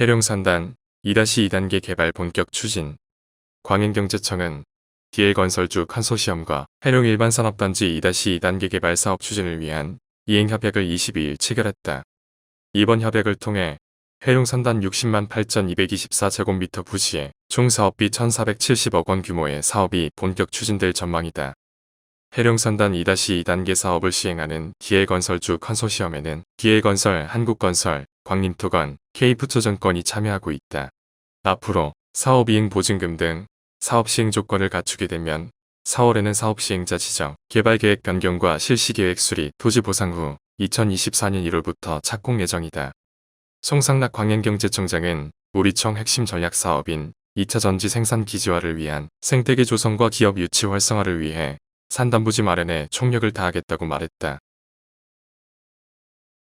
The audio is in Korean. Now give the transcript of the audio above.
해룡산단 2-2단계 개발 본격 추진 광행경제청은 DL건설주 컨소시엄과 해룡 일반산업단지 2-2단계 개발 사업 추진을 위한 이행협약을 22일 체결했다. 이번 협약을 통해 해룡산단 60만 8,224제곱미터 부지에 총 사업비 1,470억 원 규모의 사업이 본격 추진될 전망이다. 해룡산단 2-2단계 사업을 시행하는 DL건설주 컨소시엄에는 DL건설, 한국건설, 광림토건, K푸초전권이 참여하고 있다. 앞으로 사업 이행 보증금 등 사업 시행 조건을 갖추게 되면 4월에는 사업 시행자 지정, 개발 계획 변경과 실시 계획 수립, 토지 보상 후 2024년 1월부터 착공 예정이다. 송상락 광행경제청장은 우리청 핵심 전략 사업인 2차 전지 생산 기지화를 위한 생태계 조성과 기업 유치 활성화를 위해 산단부지 마련에 총력을 다하겠다고 말했다.